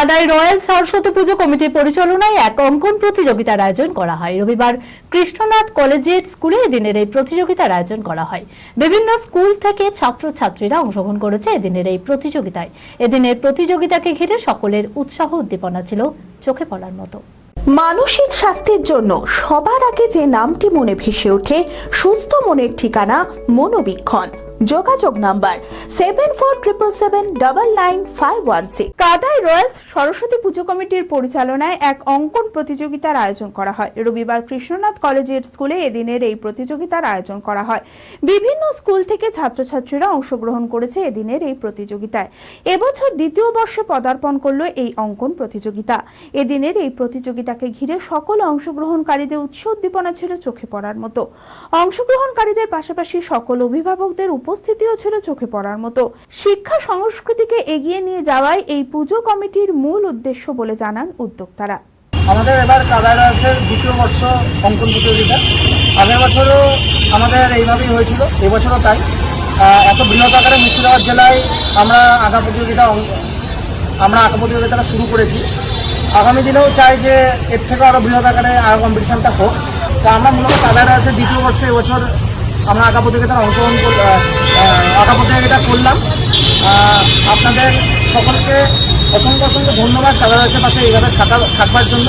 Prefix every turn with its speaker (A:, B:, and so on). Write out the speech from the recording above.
A: কাদায় রয়্যাল সরস্বতী পুজো কমিটির পরিচালনায় এক অঙ্কন প্রতিযোগিতার আয়োজন করা হয়। রবিবার কৃষ্ণনাথ কলেজিয়েট স্কুলে এদিনের এই প্রতিযোগিতার আয়োজন করা হয়। বিভিন্ন স্কুল থেকে ছাত্রছাত্রীরা অংশগ্রহণ করেছে এদিনের এই প্রতিযোগিতায়। এদিনের প্রতিযোগিতাকে ঘিরে সকলের উৎসাহ উদ্দীপনা ছিল চোখে পড়ার মতো।
B: মানসিক স্বাস্থ্যের জন্য সবার আগে যে নামটি মনে ভেসে ওঠে, সুস্থ মনের ঠিকানা মনোবীক্ষণ। যোগাযোগ number seven four triple seven double nine five one six
C: কাদায় রয়্যালস সরস্বতী পুজো কমিটির পরিচালনায় এক অঙ্কন প্রতিযোগিতার আয়োজন করা হয়। রবিবার কৃষ্ণনাথ কলেজের স্কুলে এদিনের এই প্রতিযোগিতার আয়োজন করা হয়। বিভিন্ন স্কুল থেকে ছাত্রছাত্রীরা অংশগ্রহণ করেছে এদিনের এই প্রতিযোগিতায়। এবছর দ্বিতীয় বর্ষে পদার্পণ করল এই অঙ্কন প্রতিযোগিতা। এদিনের এই প্রতিযোগিতাকে ঘিরে সকল অংশগ্রহণকারীদের উৎস উদ্দীপনা ছিল চোখে পড়ার মতো। অংশগ্রহণকারীদের পাশাপাশি সকল অভিভাবকদের উপস্থিতিও ছিল চোখে পড়ার মতো। শিক্ষা সংস্কৃতিকে এগিয়ে নিয়ে যাওয়াই এই পুজো কমিটির মূল উদ্দেশ্য বলে জানান উদ্যোক্তারা।
D: আমাদের এবার কাদারাসের দ্বিতীয় বর্ষ অঙ্কন প্রতিযোগিতা আগের বছরও আমাদের এইভাবেই হয়েছিল, এবছরও তাই। এত বৃহৎ আকারে মুর্শিদাবাদ জেলায় আমরা আঁকা প্রতিযোগিতা আমরা আঁকা প্রতিযোগিতাটা শুরু করেছি। আগামী দিনেও চাই যে এর থেকে আরও বৃহৎ আকারে আঁকা কম্পিটিশানটা হোক। তা আমরা মূলত কাদারাসের দ্বিতীয় বর্ষে এবছর আমরা আঁকা প্রতিযোগিতার অংশগ্রহণ আঁকা প্রতিযোগিতা করলাম। আপনাদের সকলকে অসংখ্য অসংখ্য ধন্যবাদ। কাদারাসের পাশে এইভাবে থাকা থাকবার জন্য।